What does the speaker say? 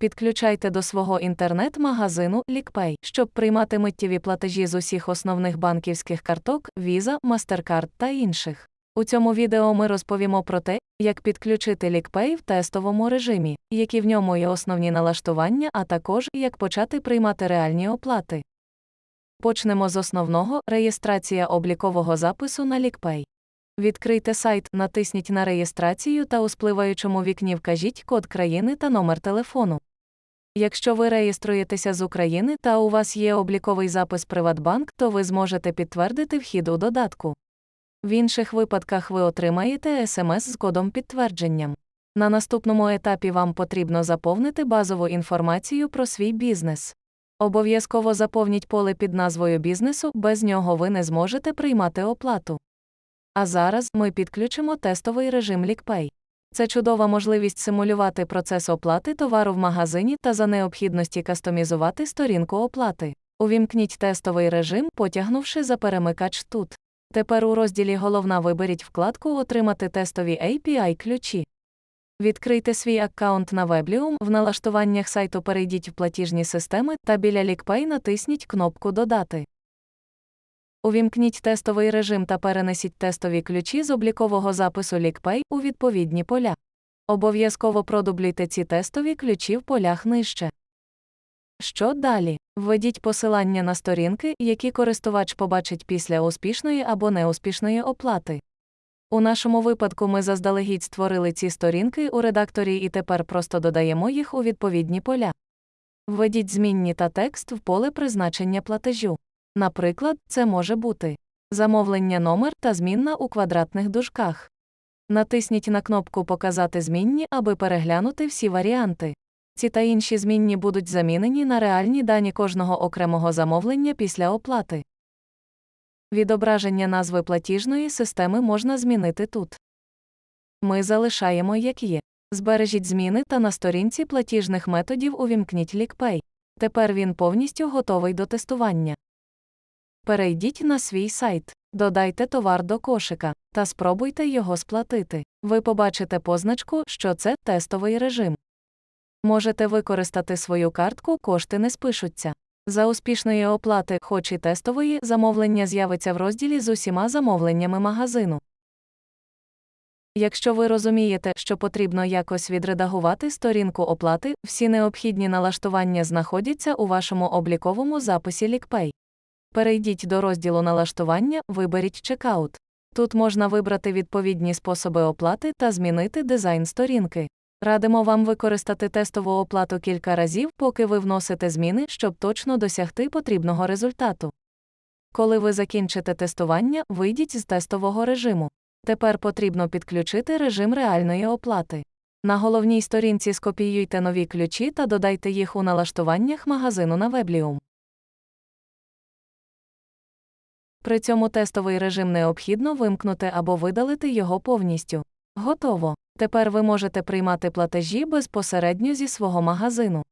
Підключайте до свого інтернет-магазину LickPay, щоб приймати миттєві платежі з усіх основних банківських карток Visa, MasterCard та інших. У цьому відео ми розповімо про те, як підключити LickPay в тестовому режимі, які в ньому є основні налаштування, а також як почати приймати реальні оплати. Почнемо з основного реєстрація облікового запису на LickPay. Відкрийте сайт, натисніть на реєстрацію та у спливаючому вікні вкажіть код країни та номер телефону. Якщо ви реєструєтеся з України та у вас є обліковий запис Приватбанк, то ви зможете підтвердити вхід у додатку. В інших випадках ви отримаєте смс з кодом підтвердженням. На наступному етапі вам потрібно заповнити базову інформацію про свій бізнес. Обов'язково заповніть поле під назвою бізнесу, без нього ви не зможете приймати оплату. А зараз ми підключимо тестовий режим LickPay. Це чудова можливість симулювати процес оплати товару в магазині та за необхідності кастомізувати сторінку оплати. Увімкніть тестовий режим, потягнувши за перемикач тут. Тепер у розділі Головна виберіть вкладку Отримати тестові API ключі. Відкрийте свій аккаунт на Weblium, в налаштуваннях сайту перейдіть в платіжні системи та біля LickPay натисніть кнопку Додати. Увімкніть тестовий режим та перенесіть тестові ключі з облікового запису LickPay у відповідні поля. Обов'язково продублюйте ці тестові ключі в полях нижче. Що далі? Введіть посилання на сторінки, які користувач побачить після успішної або неуспішної оплати. У нашому випадку ми заздалегідь створили ці сторінки у редакторі і тепер просто додаємо їх у відповідні поля. Введіть змінні та текст в поле призначення платежу. Наприклад, це може бути замовлення номер та змінна у квадратних дужках. Натисніть на кнопку Показати змінні, аби переглянути всі варіанти. Ці та інші змінні будуть замінені на реальні дані кожного окремого замовлення після оплати. Відображення назви платіжної системи можна змінити тут. Ми залишаємо як є. Збережіть зміни та на сторінці платіжних методів увімкніть LickPay. Тепер він повністю готовий до тестування. Перейдіть на свій сайт, додайте товар до кошика та спробуйте його сплатити. Ви побачите позначку, що це тестовий режим. Можете використати свою картку, кошти не спишуться. За успішної оплати, хоч і тестової, замовлення з'явиться в розділі з усіма замовленнями магазину. Якщо ви розумієте, що потрібно якось відредагувати сторінку оплати, всі необхідні налаштування знаходяться у вашому обліковому записі LickPay. Перейдіть до розділу налаштування, виберіть чекаут. Тут можна вибрати відповідні способи оплати та змінити дизайн сторінки. Радимо вам використати тестову оплату кілька разів, поки ви вносите зміни, щоб точно досягти потрібного результату. Коли ви закінчите тестування, вийдіть з тестового режиму. Тепер потрібно підключити режим реальної оплати. На головній сторінці скопіюйте нові ключі та додайте їх у налаштуваннях магазину на Weblium. При цьому тестовий режим необхідно вимкнути або видалити його повністю. Готово. Тепер ви можете приймати платежі безпосередньо зі свого магазину.